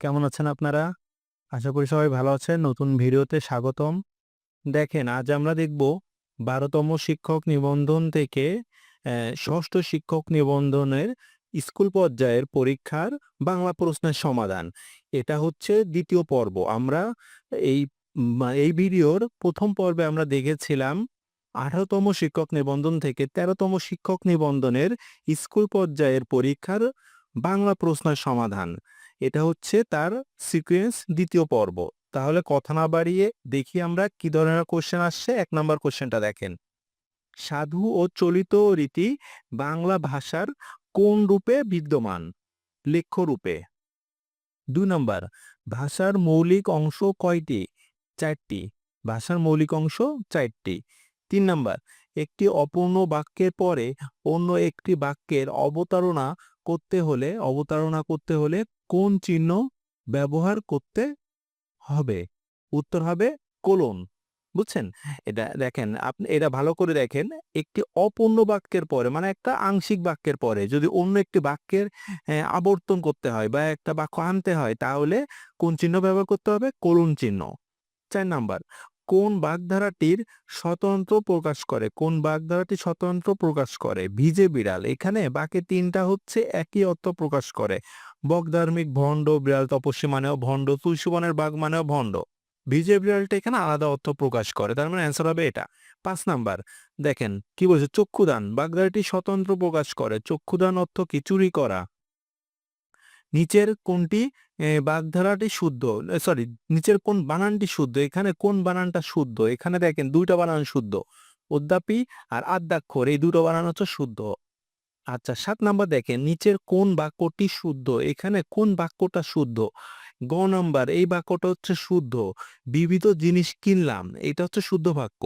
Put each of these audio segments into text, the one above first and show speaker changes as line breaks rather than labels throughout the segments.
কেমন আছেন আপনারা? আশা করি সবাই ভালো আছেন। নতুন ভিডিওতে স্বাগতম। দেখেন, আজ আমরা দেখব বারোতম শিক্ষক নিবন্ধন থেকে ষষ্ঠ শিক্ষক নিবন্ধনের স্কুল পর্যায়ের পরীক্ষার বাংলা প্রশ্নের সমাধান। এটা হচ্ছে দ্বিতীয় পর্ব। আমরা এই এই ভিডিওর প্রথম পর্বে আমরা দেখেছিলাম আঠারোতম শিক্ষক নিবন্ধন থেকে তেরোতম শিক্ষক নিবন্ধনের স্কুল পর্যায়ের পরীক্ষার বাংলা প্রশ্নের সমাধান। এটা হচ্ছে তার সিকোয়েন্স দ্বিতীয় পর্ব। তাহলে কথা না বাড়িয়ে দেখি আমরা কি ধরনের কোশ্চেন আসছে। এক নম্বর কোশ্চেনটা দেখেন। সাধু ও চলিত রীতি বাংলা ভাষার কোন রূপে বিদ্যমান? লেখ্য রূপে। ২ নাম্বার ভাষার মৌলিক অংশ কয়টি? চারটি ভাষার মৌলিক অংশ ৪ টি। ৩ নাম্বার একটি অপূর্ণ বাক্যের পরে অন্য একটি বাক্যের অবতারণা করতে হলে, অবতারণা করতে হলে কোন চিহ্ন ব্যবহার করতে হবে? উত্তর হবে কোলন। বুঝছেন? এটা দেখেন, আপনি এটা ভালো করে দেখেন। একটি অপূর্ণ বাক্যের পরে মানে একটা আংশিক বাক্যের পরে যদি অন্য একটি বাক্যের আবর্তন করতে হয় বা একটা বাক্য আনতে হয়, তাহলে কোন চিহ্ন ব্যবহার করতে হবে? কোলন চিহ্ন। চার নাম্বার কোন বাগধারাটির স্বতন্ত্র প্রকাশ করে? কোন বাগধারাটি স্বতন্ত্র প্রকাশ করে? ভিজে বিড়াল। এখানে বাকি তিনটা হচ্ছে একই অর্থ প্রকাশ করে। বকধার্মিক, ভণ্ড, বিড়াল তপস্বী মানেও ভণ্ড, তুলসী বনের বাঘ মানেও ভণ্ড। ভিজে বিড়ালটা এখানে আলাদা অর্থ প্রকাশ করে। তার মানে অ্যান্সার হবে এটা। পাঁচ নাম্বার দেখেন কি বলছে? চক্ষুদান বাগধারাটি স্বতন্ত্র প্রকাশ করে। চক্ষুদান অর্থ কি? চুরি করা। নিচের কোনটি বাগধারাটি শুদ্ধ? সরি নিচের কোন বানানটি শুদ্ধ? এখানে কোন বানানটা শুদ্ধ? এখানে দেখেন দুইটা বানান শুদ্ধ। অদ্যাপি আর আদ্যাক্ষর এই দুটো বানান হচ্ছে শুদ্ধ। আচ্ছা সাত নাম্বার দেখেন, নিচের কোন বাক্যটি শুদ্ধ? এখানে কোন বাক্যটা শুদ্ধ? গ নাম্বার, এই বাক্যটা হচ্ছে শুদ্ধ। বিবিধ জিনিস কিনলাম। এটা হচ্ছে শুদ্ধ বাক্য।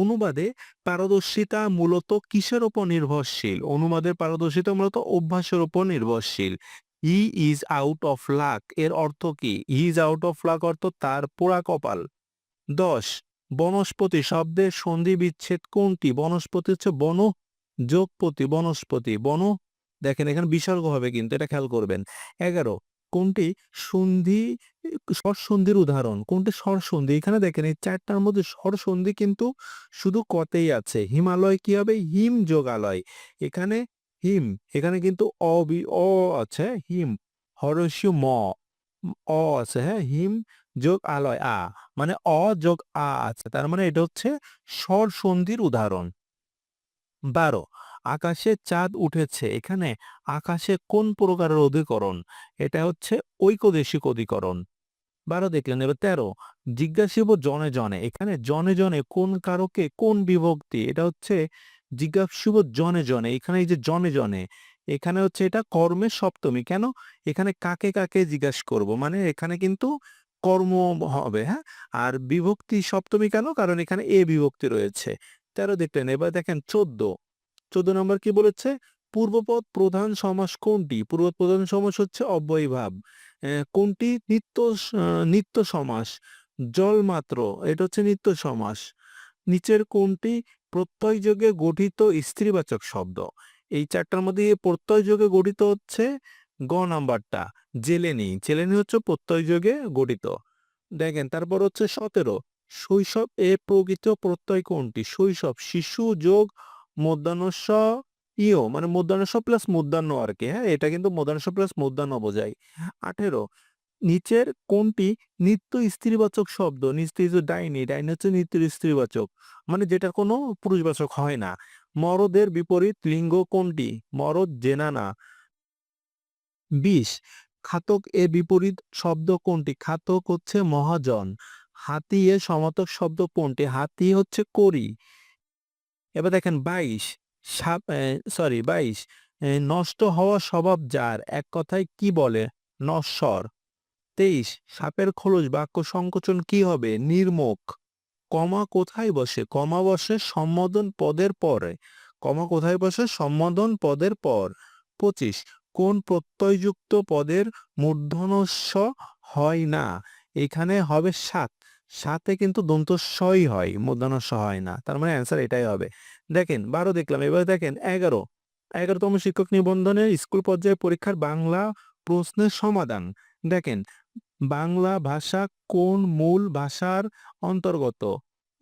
অনুবাদে পারদর্শিতা মূলত কিসের উপর নির্ভরশীল? অনুবাদের পারদর্শিতা মূলত অভ্যাসের উপর নির্ভরশীল। He is out of luck এর অর্থ কি? ইজ আউট অফ লাক অর্থ তার পোড়া কপাল। ১০ বনস্পতি শব্দের সন্ধি বিচ্ছেদ কোনটি? বনস্পতি হচ্ছে বন যোগপতি বনস্পতি। বন, দেখেন এখানে বিসর্গ হবে কিন্তু, এটা খেয়াল করবেন। ১১ কোনটি সন্ধি, স্বরসন্ধির উদাহরণ? কোনটি স্বরসন্ধি? এখানে দেখেন এই ৪ টার মধ্যে স্বরসন্ধি কিন্তু শুধু কতেই আছে। হিমালয় কি হবে? হিম যোগালয় এখানে হিম। এখানে কিন্তু অ, বি, অ আছে, হিম। হরস্য ম অ আছে হ্যাঁ হিম যোগ আলয়, আ। মানে অ যোগ আ আছে, তার মানে এটা হচ্ছে স্বর সন্ধির উদাহরণ। ১২ আকাশে চাঁদ উঠেছে, এখানে আকাশে কোন প্রকারের অধিকরণ? এটা হচ্ছে ঐকদেশিক অধিকরণ। বারো দেখলেন, এবার তেরো, জিজ্ঞাসিব জনে জনে, এখানে জনে জনে কোন কারকে কোন বিভক্তি? এটা হচ্ছে জিজ্ঞাসিব জনে জনে এখানে এই যে জনে জনে এখানে হচ্ছে এটা কর্মের সপ্তমী কেন? এখানে কাকে কাকে জিজ্ঞাসা করব? মানে এখানে কিন্তু কর্ম হবে হ্যাঁ? আর বিভক্তি সপ্তমী কেন? কারণ এখানে এ বিভক্তি রয়েছে। তেরো দেখলেন এবার দেখেন চোদ্দ। চোদ্দ নম্বর কি বলেছে? পূর্বপদ প্রধান সমাস কোনটি? পূর্বপদ প্রধান সমাস হচ্ছে অব্যয়ভাব। আহ, কোনটি? নিত্য নিত্য সমাস। জলমাত্র এটা হচ্ছে নিত্য সমাস। নিচের কোনটি? প্রত্যয় যোগে গঠিত স্ত্রীবাচক শব্দ। এই চারটার মধ্যে এই প্রত্যয় যোগে গঠিত হচ্ছে গ নাম্বারটা, জেলেনি। জেলেনি হচ্ছে প্রত্যয় যোগে গঠিত। দেখেন, তারপর হচ্ছে সতেরো। শৈশব এ প্রকৃত প্রত্যয় কোনটি? শৈশব, শিশু যোগ মধ্যাহ্নস্ব ইও মানে মধ্যাহ্নস্ব প্লাস মধ্যাহ্ন আর কি হ্যাঁ? এটা কিন্তু মধ্যাহ্নস্ব প্লাস মধ্যাহ্ন বোঝায়। আঠেরো নিচের কোনটি নিত্য স্ত্রীবাচক শব্দ? নিত্য ডাইনি ডাইনি হচ্ছে নিত্য স্ত্রীবাচক। মানে যেটা কোনো পুরুষবাচক হয় না। মরদের বিপরীত লিঙ্গ কোনটি? মরদ জেনানা বিশ খাতক এ বিপরীত শব্দ কোনটি? খাতক হচ্ছে মহাজন। হাতি এ সমাতক শব্দ কোনটি? হাতি হচ্ছে করি এবার দেখেন, বাইশ। সাপ সরি বাইশ। নষ্ট হওয়া স্বভাব যার? এক কথায় কি বলে? নশ্বর। তেইশ, সাপের খোলস বাক্য সংকোচন কি হবে? নির্মুখ। কমা কোথায় বসে? কমা বসে সম্বোধন পদের পরে। কমা কোথায় বসে? সম্বোধন পদের পর। পঁচিশ, কোন প্রত্যয়যুক্ত পদের মূর্ধনস্ব হয় না? এখানে হবে সাত। সাথে কিন্তু দন্তস্বই হয় মূর্ধনস্ব হয় না। তার মানে অ্যান্সার এটাই হবে। দেখেন, বারো দেখলাম। এবার দেখেন, এগারো। এগারোতম শিক্ষক নিবন্ধনের স্কুল পর্যায়ে পরীক্ষার বাংলা প্রশ্নের সমাধান। দেখেন বাংলা ভাষা কোন মূল ভাষার অন্তর্গত?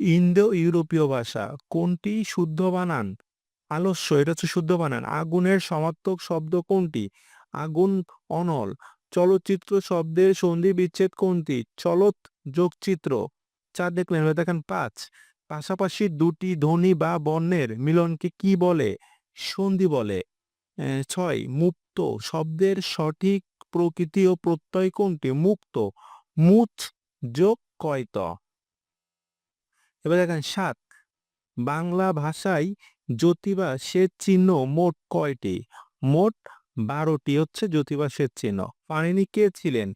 ইন্দো ইউরোপীয় ভাষা, কোনটি শুদ্ধ বানান আলস্য, এটা হচ্ছে শুদ্ধ বানান আগুনের সমার্থক শব্দ কোনটি? আগুন অনল। চলচ্চিত্র শব্দের সন্ধি বিচ্ছেদ কোনটি? চলত যোগচিত্র। চার দেখলেন, এবার দেখেন পাঁচ। পাশাপাশি দুটি ধ্বনি বা বর্ণের মিলনকে কি বলে? সন্ধি বলে। ছয়, মুক্ত। শব্দের সঠিক প্রকৃতি ও প্রত্যয় কোনটি? মুক্ত মুচ যোগ, কয়ত। এবার দেখেন সাত। বাংলা ভাষায় জ্যোতিবা সেচ চিহ্ন মোট কয়টি? মোট বারোটি হচ্ছে জ্যোতিবা সেচ চিহ্ন। পাণিনি কে ছিলেন?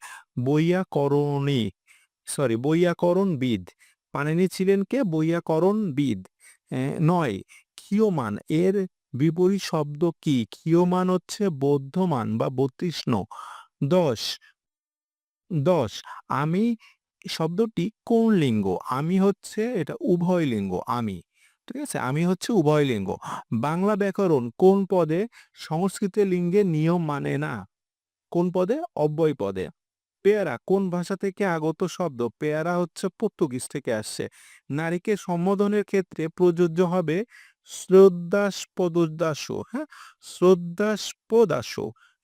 বৈয়াকরণী। সরি বৈয়াকরণবিদ পাণিনি ছিলেন কে? বৈয়াকরণবিদ নয়, ক্ষীয়মান। এর বিপরীত শব্দ কি? ক্ষীয়মান হচ্ছে বৌদ্ধমান বা বতৃষ্ণ। দশ। দশ। আমি শব্দটি কোন লিঙ্গ? আমি হচ্ছে এটা উভয় লিঙ্গ, আমি। ঠিক আছে? আমি হচ্ছে উভয় লিঙ্গ। বাংলা ব্যাকরণ কোন পদে? সংস্কৃত লিঙ্গে নিয়ম মানে না। কোন পদে? অব্যয় পদে। পেয়ারা কোন ভাষা থেকে আগত শব্দ? পেয়ারা হচ্ছে পর্তুগিজ থেকে আসছে। নারীকে সম্বোধনের ক্ষেত্রে প্রযোজ্য হবে শ্রদ্ধাস্পদাস হ্যাঁ? শ্রদ্ধাস্পদাস।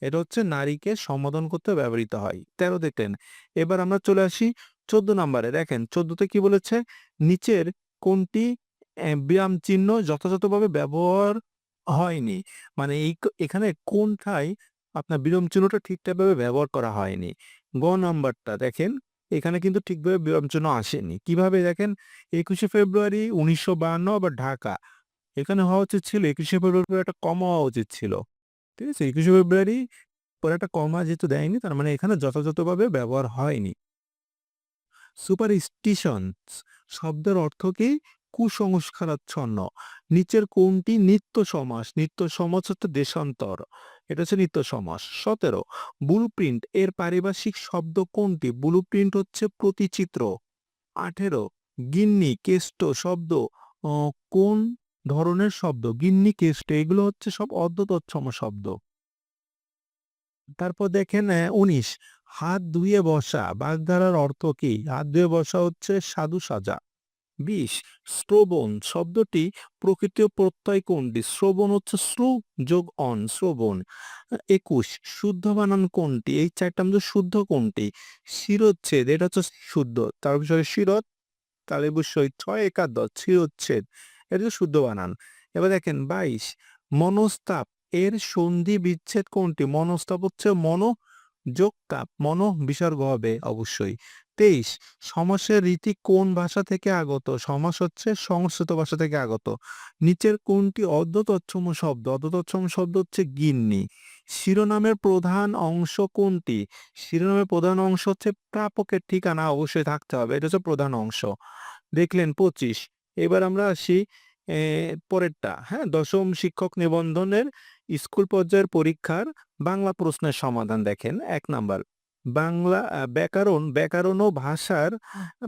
এটা হচ্ছে নারীকে সম্বোধন করতে ব্যবহৃত হয়। তেরো দেখলেন। এবার আমরা চলে আসি চোদ্দ নম্বরে। দেখেন, চোদ্দতে কি বলেছে? নিচের কোনটি ব্যায়াম চিহ্ন যথাযথভাবে ব্যবহার হয়নি? মানে এই এখানে কোনটাই আপনার বিরাম চিহ্নটা ঠিকঠাকভাবে ব্যবহার করা হয়নি? গ নাম্বারটা দেখেন, এখানে কিন্তু ঠিকভাবে বিরাম চিহ্ন আসেনি। কীভাবে দেখেন? একুশে ফেব্রুয়ারি উনিশশো বাহান্ন আবার ঢাকা। এখানে হওয়া উচিত ছিল, একুশে ফেব্রুয়ারি একটা কম হওয়া উচিত ছিল। ঠিক আছে? একুশে ফেব্রুয়ারি পরে একটা কমা যেহেতু দেয়নি, তার মানে এখানে যথাযথভাবে ব্যবহার হয়নি। সুপারস্টিশন শব্দের অর্থ কি? কুসংস্কারাচ্ছন্ন। নিচের কোনটি? নিত্য সমাস। নিত্য সমাস হচ্ছে দেশান্তর। এটা হচ্ছে নিত্য সমাস। সতেরো, ব্লুপ্রিন্ট এর পারিভাষিক শব্দ কোনটি? ব্লুপ্রিন্ট হচ্ছে প্রতিচিত্র। আঠেরো, গিন্নি, কেষ্ট শব্দ কোন ধরনের শব্দ, গিন্নি কেষ্ট, এগুলো হচ্ছে সব অর্ধতৎসম শব্দ। তারপর দেখেন উনিশ, হাত ধুয়ে বসা, বাগধারার অর্থ কি? হাত ধুয়ে বসা হচ্ছে সাধু সাজা। বিশ, শ্রবণ, শব্দটি প্রকৃত প্রত্যয় কোনটি শ্রবণ হচ্ছে শ্রু যোগ অন, শ্রবণ। একুশ শুদ্ধ বানান কোনটি এই চারটা মধ্যে শুদ্ধ কোনটি শিরোচ্ছেদ, এটা হচ্ছে শুদ্ধ, তার বিষয়ে শিরত তাহলে অবশ্যই ছয় একাদশ, শিরোচ্ছেদ। এটা হচ্ছে শুদ্ধ বানান। এবার দেখেন, বাইশ, মনস্তাপ, এর সন্ধি বিচ্ছেদ কোনটি? মনস্তাপ হচ্ছে মন যোগ তাপ মন বিসর্গ হবে অবশ্যই। তেইশ, সমাসের রীতি কোন ভাষা থেকে আগত? সমাস হচ্ছে সংস্কৃত ভাষা থেকে আগত। নিচের কোনটি অর্ধতৎসম শব্দ? অর্ধতৎসম শব্দ হচ্ছে গিন্নি। শিরোনামের প্রধান অংশ কোনটি? শিরোনামের প্রধান অংশ হচ্ছে প্রাপকের ঠিকানা, অবশ্যই থাকতে হবে, এটা হচ্ছে প্রধান অংশ। দেখলেন পঁচিশ এবার আমরা আসি পরেরটা হ্যাঁ? দশম শিক্ষক নিবন্ধনের স্কুল পর্যায়ের পরীক্ষার বাংলা প্রশ্নের সমাধান দেখেন, এক নাম্বার। বাংলা ব্যাকরণ ব্যাকরণ ও ভাষার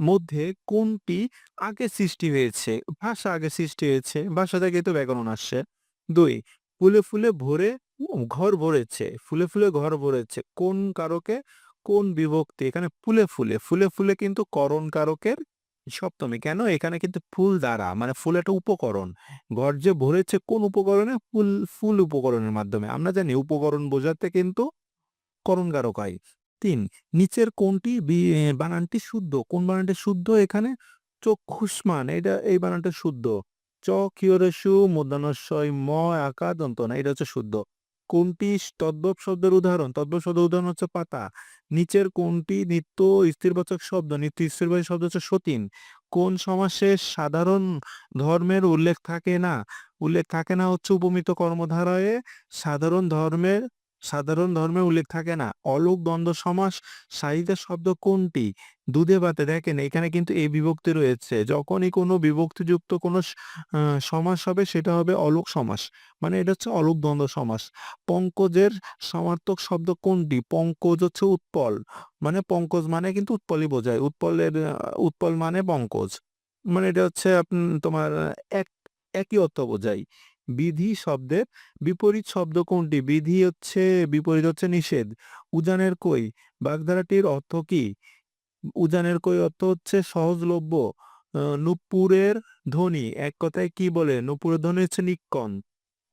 মধ্যে কোনটি আগে সৃষ্টি হয়েছে? ভাষা আগে সৃষ্টি হয়েছে, ভাষা থেকে তো ব্যাকরণ আসছে। দুই, ফুলে ফুলে ভরে ঘর ভরেছে, ফুলে ফুলে ঘর ভরেছে, কোন কারকে কোন বিভক্তি? এখানে ফুলে ফুলে ফুলে ফুলে কিন্তু করণ কারকের সপ্তমী। কেন? এখানে কিন্তু ফুল দ্বারা মানে ফুল একটা উপকরণ। ঘর যে ভরেছে কোন উপকরণে? ফুল ফুল উপকরণের মাধ্যমে। আমরা জানি উপকরণ বোঝাতে কিন্তু করণ কারক হয় তিন, নিচের কোনটি বানানটি শুদ্ধ? কোন বানানটি শুদ্ধ এখানে? চক্ষুষ্মান এটা এই বানানটা শুদ্ধ। চ, কিয়রেশু মূর্ধন্যস্বয় ম আকা দন্ত না এটা হচ্ছে শুদ্ধ। কোনটি তদ্ভব শব্দের উদাহরণ? তদ্ভব শব্দের উদাহরণ হচ্ছে পাতা। নিচের কোনটি নিত্য স্থিরবাচক শব্দ? নিত্য স্থিরবাচক শব্দ হচ্ছে সতীন। কোন সমাসে সাধারণ ধর্মের উল্লেখ থাকে না? উল্লেখ থাকে না হচ্ছে উপমিত কর্মধারয়ে সাধারণ ধর্মের সাধারণ ধর্মে উল্লেখ থাকে না। অলোক দ্বন্দ্ব সমাস, সাহিত্যের শব্দ কোনটি? দুধে ভাতে দেখেন, এখানে কিন্তু এই বিভক্তি রয়েছে। যখনই কোনো বিভক্তিযুক্ত কোনো সমাস হবে, সেটা হবে অলোক সমাস। মানে এটা হচ্ছে অলোক দ্বন্দ্ব সমাস। পঙ্কজের সমার্থক শব্দ কোনটি? পঙ্কজ হচ্ছে উৎপল। মানে পঙ্কজ মানে কিন্তু উৎপলই বোঝায়। উৎপলের উৎপল মানে পঙ্কজ। মানে এটা হচ্ছে তোমার এক, একই অর্থ বোঝায়। বিধি শব্দের বিপরীত শব্দ কোনটি? বিধি হচ্ছে, বিপরীত হচ্ছে নিষেধ। উজানের কই? বাগধারাটির অর্থ কি? উজানের কই অর্থ হচ্ছে সহজলভ্য। নুপুরের ধ্বনি। এক কথায় কি বলে? নুপুরের ধ্বনি হচ্ছে নিক্কন।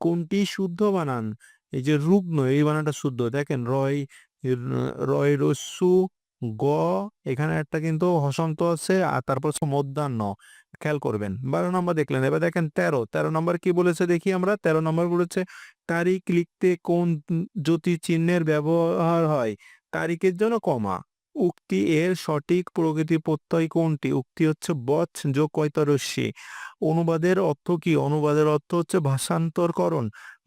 কোনটি শুদ্ধ বানান? এই যে রুগ্ন, এই বানানটা শুদ্ধ। দেখেন, রয় রয় রস্যু গ, এখানে একটা কিন্তু হসন্ত আছে, আর তারপর হচ্ছে মধ্যাহ্ন। খেয়াল করবেন। বারো নম্বর দেখলেন। এবার দেখেন তেরো। তেরো নম্বর কি বলেছে দেখি আমরা? তেরো নম্বর বলেছে, তারিখ লিখতে কোন জ্যোতি চিহ্নের ব্যবহার হয়? তারিখের জন্য কমা। উক্তি এর সঠিক প্রকৃতি প্রত্যয় কোনটি? উক্তি হচ্ছে বচ যোগ কৈতরস্যি। অনুবাদের অর্থ কি? অনুবাদের অর্থ হচ্ছে ভাষান্তরকরণ।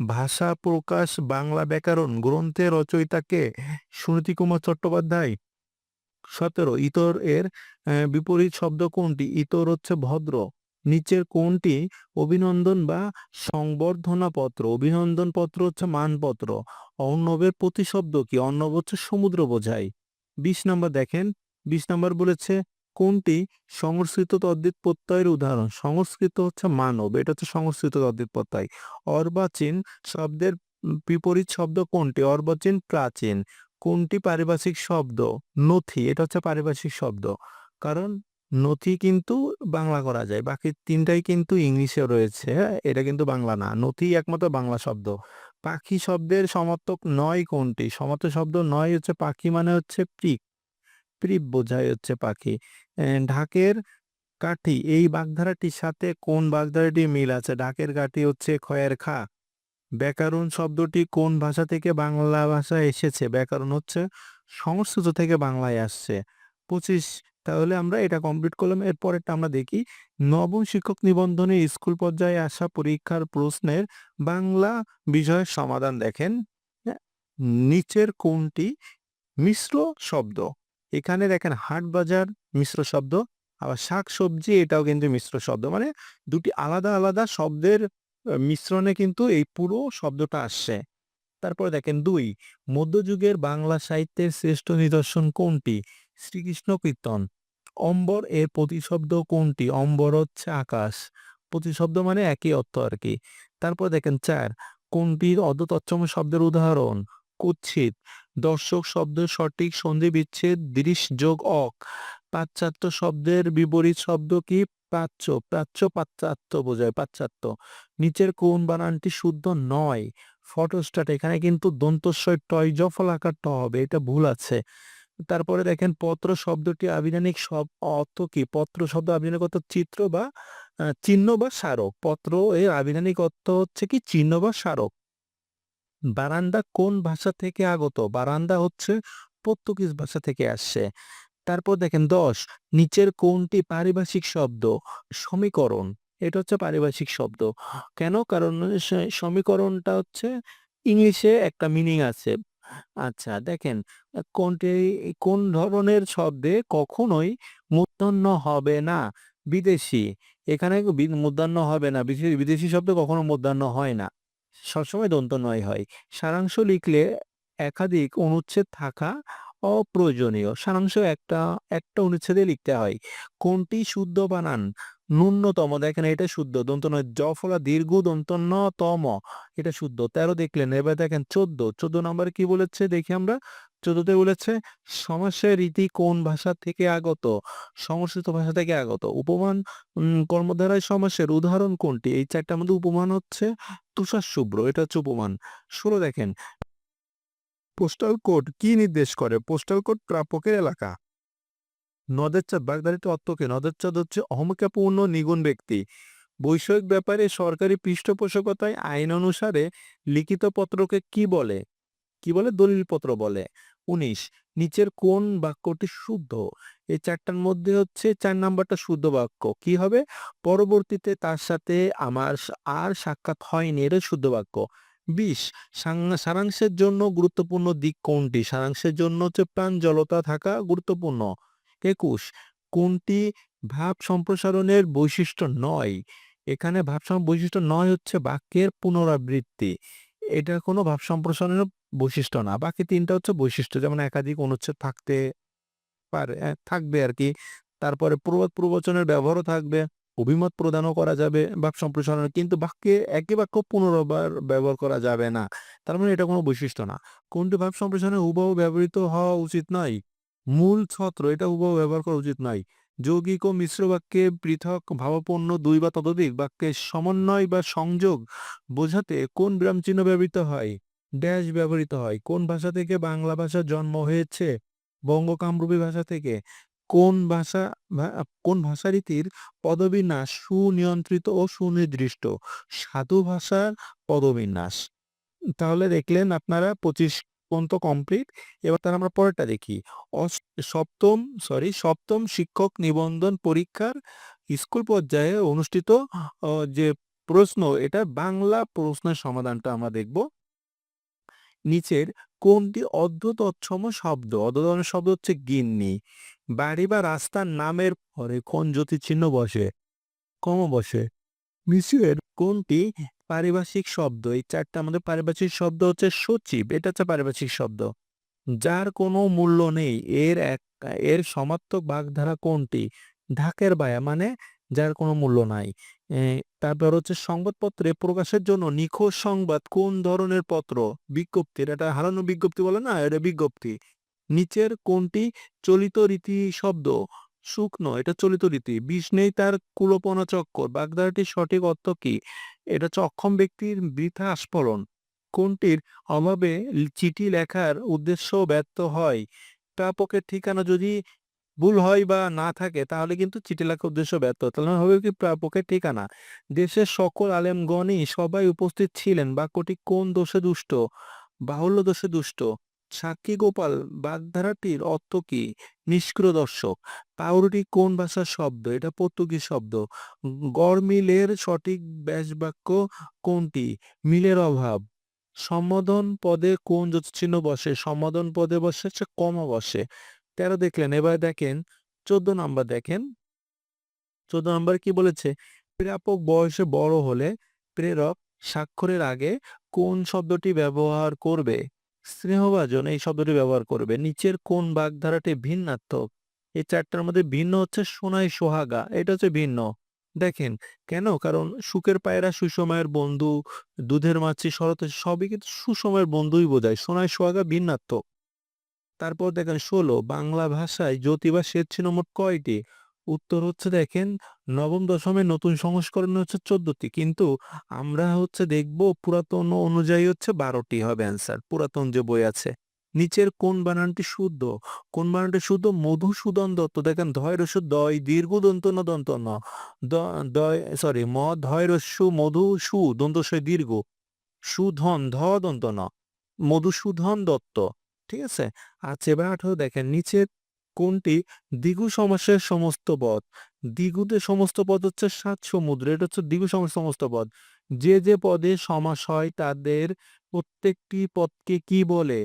ভাষা প্রকাশ, বাংলা ব্যাকরণ গ্রন্থের রচয়িতাকে সুনীতি কুমার চট্টোপাধ্যায়। সতেরো। ইতর এর বিপরীত শব্দ কোনটি? ইতর হচ্ছে ভদ্র। নিচের কোনটি? অভিনন্দন বা সংবর্ধনা পত্র অভিনন্দন পত্র হচ্ছে মানপত্র। অর্ণবের প্রতিশব্দ কি? অর্ণব হচ্ছে সমুদ্র বোঝায় বিশ নম্বর দেখেন। বিশ নম্বর বলেছে, কোনটি? সংস্কৃত তদ্ধিত প্রত্যয়ের উদাহরণ। সংস্কৃত হচ্ছে মানব। এটা হচ্ছে সংস্কৃত তদ্ধিত প্রত্যয়। অর্বাচীন শব্দের বিপরীত শব্দ কোনটি? অর্বাচীন প্রাচীন। কোনটি পারিভাষিক শব্দ? নথি, এটা হচ্ছে পারিভাষিক শব্দ। কারণ নথি কিন্তু বাংলা করা যায়, বাকি তিনটাই কিন্তু ইংলিশে রয়েছে হ্যাঁ? এটা কিন্তু বাংলা না, নথি একমাত্র বাংলা শব্দ। পাখি শব্দের সমার্থক নয় কোনটি? সমার্থক শব্দ নয় হচ্ছে পাখি মানে হচ্ছে প্রিক প্রিপ বোঝায় হচ্ছে পাখি। ঢাকের কাঠি, এই বাগধারাটির সাথে কোন বাগধারাটি মিল আছে? ঢাকের কাঠি হচ্ছে খয়ের খা। ব্যাকরণ শব্দটি কোন ভাষা থেকে বাংলা ভাষায় এসেছে? ব্যাকরণ হচ্ছে সংস্কৃত থেকে বাংলায় আসছে। পঁচিশ তাহলে আমরা এটা কমপ্লিট করলাম। এরপরেরটা আমরা দেখি নবম শিক্ষক নিবন্ধনে স্কুল পর্যায়ে আসা পরীক্ষার প্রশ্নের বাংলা বিষয়ের সমাধান দেখেন। হ্যাঁ, নিচের কোনটি? মিশ্র শব্দ। এখানে দেখেন হাট বাজার মিশ্র শব্দ। আবার শাক সবজি এটাও কিন্তু মিশ্র শব্দ। মানে দুটি আলাদা আলাদা শব্দের মিশ্রণে কিন্তু এই পুরো শব্দটা আসছে। তারপর দেখেন, দুই, মধ্যযুগের বাংলা সাহিত্যের শ্রেষ্ঠ নিদর্শন কোনটি? শ্রীকৃষ্ণ কীর্তন। অম্বর এর প্রতিশব্দ কোনটি? অম্বর হচ্ছে আকাশ। প্রতিশব্দ মানে একই অর্থ আর কি। তারপর দেখেন, চার, কোনটির অর্ধতৎসম শব্দের উদাহরণ? কুৎসিত। দর্শক শব্দের সঠিক সন্ধি বিচ্ছেদ দৃশ যোগ অক। পাশ্চাত্য শব্দের বিপরীত শব্দ কি? প্রাচ্য প্রাচ্য পাশ্চাত্য বোঝায়, পাশ্চাত্য। নিচের কোন বানানটি শুদ্ধ নয়? ফটোস্টাট, এখানে কিন্তু দন্তস্বয় টয়, জফল আকার ট হবে, এটা ভুল আছে। তারপরে দেখেন, পত্র শব্দটি আবিধানিক সব, অর্থ কি? পত্র শব্দ আবিধানিক অর্থ চিত্র বা চিহ্ন বা স্মারক। পত্র এর আবিধানিক অর্থ হচ্ছে কি? চিহ্ন বা স্মারক। বারান্দা কোন ভাষা থেকে আগত? বারান্দা হচ্ছে পর্তুগিজ ভাষা থেকে আসছে। তারপর দেখেন দশ, নিচের কোনটি পারিভাষিক শব্দ? সমীকরণ। এটা হচ্ছে পারিভাষিক শব্দ। কেন? কারণ সমীকরণটা হচ্ছে ইংলিশে একটা মিনিং আছে। আচ্ছা দেখেন, কোনটি, কোন ধরনের শব্দে কখনোই মূর্ধন্য হবে না? বিদেশি। এখানে মূর্ধন্য হবে না। বিদেশি বিদেশি শব্দ কখনো মূর্ধন্য হয় না। সবসময় দন্ত নয় হয়। সারাংশ লিখলে একাধিক অনুচ্ছেদ থাকা অপ্রয়োজনীয়। সারাংশ একটা একটা অনুচ্ছেদে লিখতে হয়, কোনটি শুদ্ধ বানান? ন্যূনতম। দেখেন এটা শুদ্ধ, দন্ত নয়, জফলা দীর্ঘ দন্ত ন তম এটা শুদ্ধ, তেরো দেখলেন, এবার দেখেন চোদ্দ চোদ্দ নম্বর কি বলেছে দেখি আমরা, চোদ্দতে বলেছে সমাসের রীতি কোন ভাষা থেকে আগত? সংস্কৃত ভাষা থেকে আগত, উপমান কর্মধারায় সমাসের উদাহরণ কোনটি? এই চারটার মধ্যে উপমান হচ্ছে তুষার শুভ্র, এটা হচ্ছে উপমান। ষোলো দেখেন পোস্টাল কোড কি নির্দেশ করে? পোস্টাল কোড প্রাপকের এলাকা। নদের চাঁদ বাগদারিতে অর্থকে নদের চাঁদ হচ্ছে অহমিকাপূর্ণ নিগুণ ব্যক্তি। বৈষয়িক ব্যাপারে সরকারি পৃষ্ঠপোষকতায় আইন অনুসারে লিখিত পত্রকে কি বলে? কি বলে? দলিলপত্র বলে। উনিশ, নিচের কোন বাক্যটি শুদ্ধ? এই চারটার মধ্যে হচ্ছে চার নাম্বারটা শুদ্ধ বাক্য। কি হবে? পরবর্তীতে তার সাথে আমার আর সাক্ষাৎ হয়নি এটা শুদ্ধ বাক্য। বিশ সারাংশের জন্য গুরুত্বপূর্ণ দিক কোনটি? সারাংশের জন্য হচ্ছে প্রাঞ্জলতা থাকা গুরুত্বপূর্ণ। একুশ, কোনটি ভাব সম্প্রসারণের বৈশিষ্ট্য নয়? এখানে ভাব বৈশিষ্ট্য নয় হচ্ছে বাক্যের পুনরাবৃত্তি। এটা কোনো ভাব সম্প্রসারণের বৈশিষ্ট্য না। বাকি তিনটা হচ্ছে বৈশিষ্ট্য, যেমন একাধিক অনুচ্ছেদ থাকতে পারে, থাকবে আর কি তারপরে প্রবাদ প্রবচনের ব্যবহারও থাকবে। অভিমত প্রদানও করা যাবে বাক্য সম্প্রসারণ, কিন্তু বাক্যে একই বাক্য পুনর্বার ব্যবহার করা যাবে না। তার মানে এটা কোনো বৈশিষ্ট্য না। কোনটি ভাব সম্প্রসারণে হুবহু ব্যবহৃত হওয়া উচিত নয়? মূল ছত্র, এটা হুবহু ব্যবহার করা উচিত নয়। যৌগিক ও মিশ্র বাক্যে পৃথক ভাবাপন্ন দুই বা ততোধিক বাক্যের সমন্বয় বা সংযোগ বোঝাতে কোন বিরাম চিহ্ন ব্যবহৃত হয়? ড্যাশ ব্যবহৃত হয়। কোন ভাষা থেকে বাংলা ভাষার জন্ম হয়েছে? বঙ্গকামরূপী ভাষা থেকে। কোন ভাষা কোন ভাষারীতির পদবিন্যাস সুনিয়ন্ত্রিত ও সুনির্দিষ্ট? সাধু ভাষার পদবিন্যাস। তাহলে দেখলেন আপনারা পঁচিশ পর্যন্ত কমপ্লিট এবার তার আমরা পরেরটা দেখি। সপ্তম সরি সপ্তম শিক্ষক নিবন্ধন পরীক্ষার স্কুল পর্যায়ে অনুষ্ঠিত যে প্রশ্ন, এটা বাংলা প্রশ্নের সমাধানটা আমরা দেখব। নিচের কোনটি অর্ধ তৎসম শব্দ? অর্ধ শব্দ হচ্ছে গিন্নি। বাড়ি বা রাস্তার নামের পরে কোন চিহ্ন বসে? কম বসে। নিচের কোনটি পারিভাষিক শব্দ? এই চারটা আমাদের পারিভাষিক শব্দ হচ্ছে সচিব, এটা হচ্ছে পারিভাষিক শব্দ। যার কোনো মূল্য নেই। এর এক, এর সমার্থক বাগধারা কোনটি? ঢাকের বায়া মানে যার কোনো মূল্য নাই। তারপর হচ্ছে সংবাদপত্রে প্রকাশের জন্য নিখোঁজ সংবাদ কোন ধরনের পত্র? বিজ্ঞপ্তি এটা হারানো বিজ্ঞপ্তি বলে না? এটা বিজ্ঞপ্তি। নিচের কোনটি চলিত রীতি শব্দ? শুকনো, এটা চলিত রীতি। বিষ নেই তার কুলোপনা চক্কর। বাগধারাটির সঠিক অর্থ কি? এটা চক্ষম ব্যক্তির বৃথা আস্ফলন। কোনটির অভাবে চিঠি লেখার উদ্দেশ্য ব্যর্থ হয়? প্রাপকের ঠিকানা যদি ভুল হয় বা না থাকে, তাহলে কিন্তু চিঠি লেখার উদ্দেশ্য ব্যর্থ। তাহলে হবে কি? প্রাপকের ঠিকানা। দেশের সকল আলেমগণই সবাই উপস্থিত ছিলেন। বাক্যটি কোন দোষে দুষ্ট? বাহুল্য দোষে দুষ্ট। সাক্ষী গোপাল বাগধারাটির অর্থ কি? নিষ্ক্রিয় দর্শক। পাউরুটি কোন ভাষার শব্দ? এটা পর্তুগিজ শব্দ। গড়মিলের সঠিক ব্যাসবাক্য কোনটি? মিলের অভাব। সম্বোধন পদে কোন চিহ্ন বসে? সম্বোধন পদে বসে হচ্ছে কমা বসে। তেরো দেখলেন, এবার দেখেন, চোদ্দ নাম্বার দেখেন। চোদ্দ নাম্বার কি বলেছে? প্রাপক বয়সে বড় হলে প্রেরক স্বাক্ষরের আগে কোন শব্দটি ব্যবহার করবে? স্নেহভাজন এই শব্দটি ব্যবহার করবে। নিচের কোন বাগধারাটি ভিন্নাত্মক? এই চারটার মধ্যে ভিন্ন হচ্ছে সোনাই সোহাগা, এটা হচ্ছে ভিন্ন। দেখেন, কেন? কারণ সুখের পায়রা সুসময়ের বন্ধু, দুধের মাছি, শরৎ, সবই কিন্তু সুসময়ের বন্ধুই বোঝায়। সোনাই সোহাগা ভিন্নাত্মক। তারপর দেখেন, ষোলো, বাংলা ভাষায় জ্যোতি বা শ্বেত চিহ্ন মোট কয়টি? উত্তর হচ্ছে দেখেন, নবম দশমের নতুন সংস্করণ হচ্ছে চোদ্দটি। কিন্তু আমরা হচ্ছে দেখব পুরাতন অনুযায়ী হচ্ছে বারোটি হবে অ্যান্সার পুরাতন যে বই আছে। নিচের কোন বানানটি শুদ্ধ? কোন বানানটি শুদ্ধ? মধুসূদন দত্ত দেখেন ধয় রস্য দয় দীর্ঘ দন্ত ন দন্ত ন। দয় সরি ম ধয় রস্যু মধু, সু দন্ত দীর্ঘ। সুধন, ধ, দন্ত ন। মধুসূদন দত্ত, ঠিক আছে? আচ্ছা এবার আঠারো দেখেন, নিচের কোনটি? দ্বিগু সমাসের সমস্ত পদ দ্বিগুতে সমস্ত পদ হচ্ছে সাত সমুদ্র, এটা হচ্ছে দ্বিগু সমাস সমস্ত পদ যে যে পদে সমাস হয় তাদের প্রত্যেকটি পদকে কি বলে?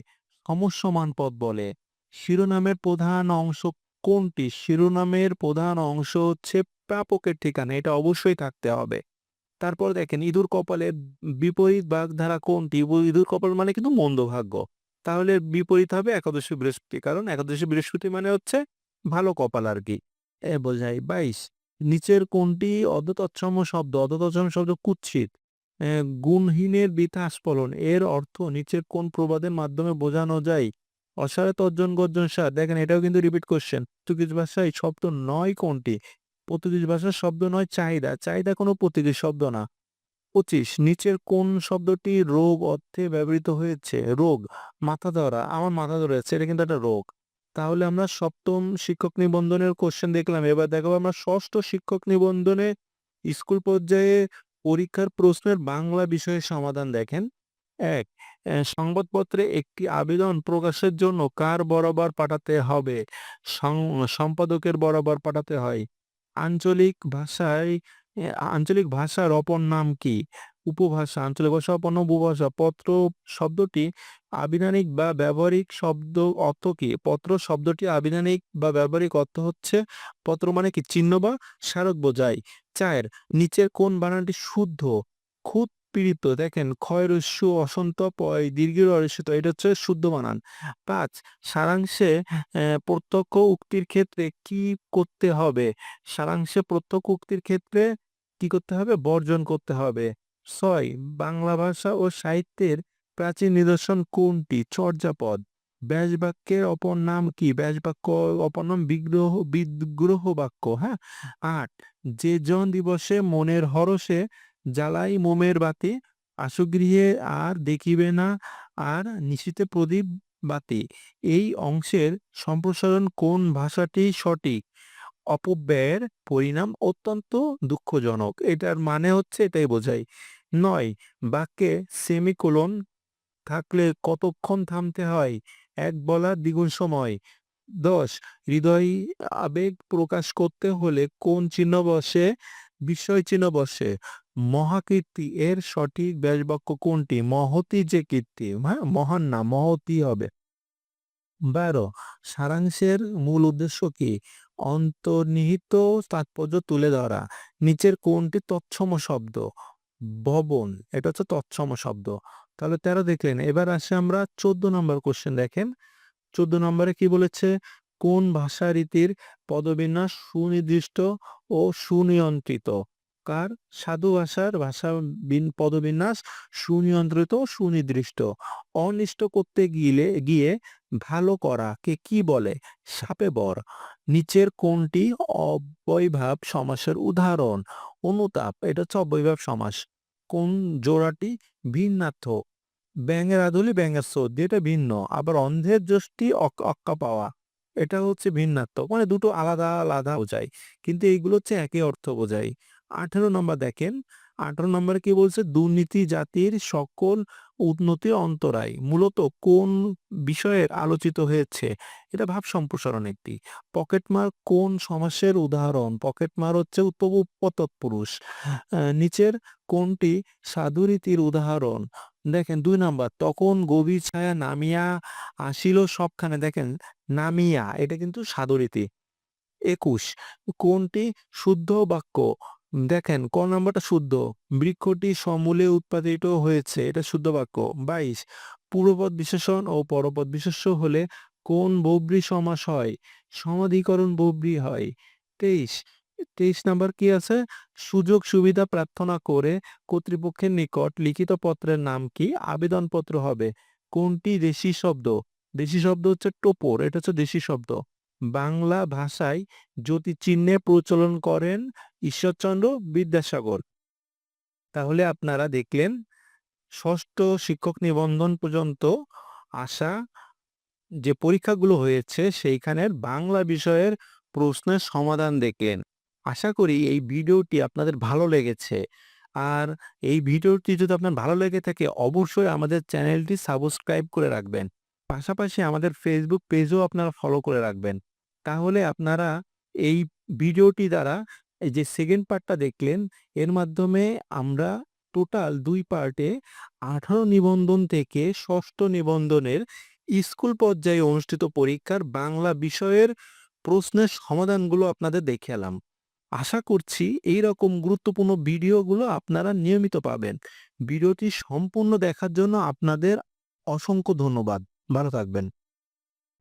সমসমান পদ বলে। শিরোনামের প্রধান অংশ কোনটি? শিরোনামের প্রধান অংশ হচ্ছে প্রাপকের ঠিকানা, এটা অবশ্যই থাকতে হবে। তারপর দেখেন, ইঁদুর কপালের বিপরীত বাগধারা কোনটি? ইঁদুর কপাল মানে কিন্তু মন্দ ভাগ্য তাহলে বিপরীত হবে একাদশী বৃহস্পতি। কারণ একাদশী বৃহস্পতি মানে হচ্ছে ভালো কপাল আর কি এ বোঝাই, বাইশ, নিচের কোনটি অর্ধতৎসম শব্দ অর্ধতৎসম শব্দ কুৎসিত। গুণহীনের বৃথা আস্ফলন এর অর্থ নিচের কোন প্রবাদের মাধ্যমে বোঝানো যায়। অসারে তর্জন গর্জন সার, দেখেন এটাও কিন্তু রিপিট কোশ্চেন পর্তুগিজ ভাষায় শব্দ নয় কোনটি পর্তুগিজ ভাষার শব্দ নয় চাহিদা চাহিদা কোনো পর্তুগিজ শব্দ না। পঁচিশ, নিচের কোন শব্দটি রোগ অর্থে ব্যবহৃত হয়েছে? রোগ, মাথা ধরা, আমার মাথা ধরেছে এটা কিন্তু একটা রোগ। তাহলে আমরা সপ্তম শিক্ষক নিবন্ধনের কোশ্চেন দেখলাম, এবার দেখাবো আমরা ষষ্ঠ শিক্ষক নিবন্ধনে স্কুল পর্যায়ে পরীক্ষার প্রশ্নের বাংলা বিষয়ের সমাধান দেখেন। এক সংবাদপত্রে একটি আবেদন প্রকাশের জন্য কার বরাবর পাঠাতে হবে? সম্পাদকের বরাবর পাঠাতে হয়। আঞ্চলিক ভাষায় আঞ্চলিক ভাষার অপর নাম কি? উপভাষা, আঞ্চলিক ভাষা অপর উপভাষা পত্র শব্দটি আবিধানিক বা ব্যবহারিক শব্দ অর্থ কি? পত্র শব্দটি আবিধানিক বা ব্যবহারিক অর্থ হচ্ছে পত্র মানে কি? চিহ্ন বা স্মারক বোঝায়। চার নিচের কোন বানানটি শুদ্ধ। খুদ পীড়িত। দেখেন ক্ষয় রস্য অসন্ত পয় দীর্ঘের অরসিত এটা হচ্ছে শুদ্ধ বানান। পাঁচ, সারাংশে প্রত্যক্ষ উক্তির ক্ষেত্রে কি করতে হবে? সারাংশে প্রত্যক্ষ উক্তির ক্ষেত্রে কি করতে হবে? বর্জন করতে হবে। ছয়, বাংলা ভাষা ও সাহিত্যের প্রাচীন নিদর্শন কোনটি? চর্যাপদ। ব্যাস বাক্যের অপর নাম কি? ব্যাস বাক্য অপর নাম বিগ্রহ বিদ্রোহ বাক্য হ্যাঁ? আট, যে জন দিবসে মনের হরষে জ্বালাই মোমের বাতি আশুগৃহে আর দেখিবে না, আর নিশীতে প্রদীপ বাতি। এই অংশের সম্প্রসারণ কোন ভাষাটি সঠিক? অপব্যয়ের পরিণাম অত্যন্ত দুঃখজনক। এটার মানে হচ্ছে এটাই বোঝায়। নয়, বাক্যে সেমিকোলন থাকলে কতক্ষণ থামতে হয়? এক বলা দ্বিগুণ সময়। দশ, হৃদয় আবেগ প্রকাশ করতে হলে কোন চিহ্ন বসে? বিস্ময় চিহ্ন বসে। মহাকীর্তি এর সঠিক ব্যাসবাক্য কোনটি? মহতি যে কীর্তি। হ্যাঁ মহান না, মহতি হবে। বারো, সারাংশের মূল উদ্দেশ্য কি? অন্তর্নিহিত তাৎপর্য তুলে ধরা। নিচের কোনটি তৎসম শব্দ? ভবন, এটা হচ্ছে তৎসম শব্দ। তাহলে তেরো দেখলেন, এবার আসে আমরা চোদ্দ নম্বর কোশ্চেন দেখেন। চোদ্দ নম্বরে কি বলেছে? কোন ভাষা রীতির পদবিন্যাস সুনির্দিষ্ট ও সুনিয়ন্ত্রিত? কার সাধু ভাষার ভাষা বিন, পদবিন্যাস সুনিয়ন্ত্রিত, সুনির্দিষ্ট। অনিষ্ট করতে গিয়ে গিয়ে ভালো করা কে কি বলে? সাপে বর। নিচের কোনটি অবয়ভাব সমাসের উদাহরণ। অনুতাপ, এটা হচ্ছে অবয়ভাব সমাস। কোন জোড়াটি ভিন্নার্থ? ব্যাঙের আদলে ব্যাঙের সর্দি এটা ভিন্ন। আবার অন্ধের যষ্টি অক্কা পাওয়া, এটা হচ্ছে ভিন্নাত্মক মানে দুটো আলাদা আলাদা বোঝায়। কিন্তু এইগুলো হচ্ছে একই অর্থ বোঝায়। আঠেরো নম্বর দেখেন, আঠারো নম্বরে কি বলছে? দুর্নীতি জাতির সকল উন্নতি অন্তরায়, মূলত কোন বিষয়ের আলোচিত হয়েছে? এটা ভাব সম্প্রসারণ একটি। পকেটমার কোন সমাসের উদাহরণ? পকেটমার হচ্ছে তৎপুরুষ নিচের কোনটি সাধুরীতির উদাহরণ? দেখেন দুই নাম্বার, তখন গভীর ছায়া নামিয়া আসিল সবখানে। দেখেন, নামিয়া, এটা কিন্তু সাধুরীতি একুশ, কোনটি শুদ্ধ বাক্য? দেখেন, ক নাম্বারটা শুদ্ধ? বৃক্ষটি সমূলে উৎপাদিত হয়েছে, এটা শুদ্ধ বাক্য। বাইশ, পূর্বপদ বিশেষণ ও পরপদ বিশেষ্য হলে কোন বব্রী সমাস হয়? সমাধিকরণ বব্রী হয়। তেইশ তেইশ নাম্বার কি আছে? সুযোগ সুবিধা প্রার্থনা করে কর্তৃপক্ষের নিকট লিখিত পত্রের নাম কি? আবেদনপত্র হবে। কোনটি দেশি শব্দ? দেশি শব্দ হচ্ছে টোপর, এটা হচ্ছে দেশি শব্দ। বাংলা ভাষায় জ্যোতি চিহ্নে প্রচলন করেন ঈশ্বরচন্দ্র বিদ্যাসাগর। তাহলে আপনারা দেখলেন, ষষ্ঠ শিক্ষক নিবন্ধন পর্যন্ত আসা যে পরীক্ষাগুলো হয়েছে, সেইখানের বাংলা বিষয়ের প্রশ্নের সমাধান দেখলেন। আশা করি এই ভিডিওটি আপনাদের ভালো লেগেছে। আর এই ভিডিওটি যদি আপনার ভালো লেগে থাকে, অবশ্যই আমাদের চ্যানেলটি সাবস্ক্রাইব করে রাখবেন। পাশাপাশি আমাদের ফেসবুক পেজও আপনারা ফলো করে রাখবেন। তাহলে আপনারা এই ভিডিওটি দ্বারা যে সেকেন্ড পার্টটা দেখলেন, এর মাধ্যমে আমরা টোটাল দুই পার্টে আঠারো নিবন্ধন থেকে ষষ্ঠ নিবন্ধনের স্কুল পর্যায়ে অনুষ্ঠিত পরীক্ষার বাংলা বিষয়ের প্রশ্নের সমাধানগুলো আপনাদের দেখালাম আশা করছি এই রকম গুরুত্বপূর্ণ ভিডিওগুলো আপনারা নিয়মিত পাবেন। ভিডিওটি সম্পূর্ণ দেখার জন্য আপনাদের অসংখ্য ধন্যবাদ। ভালো থাকবেন।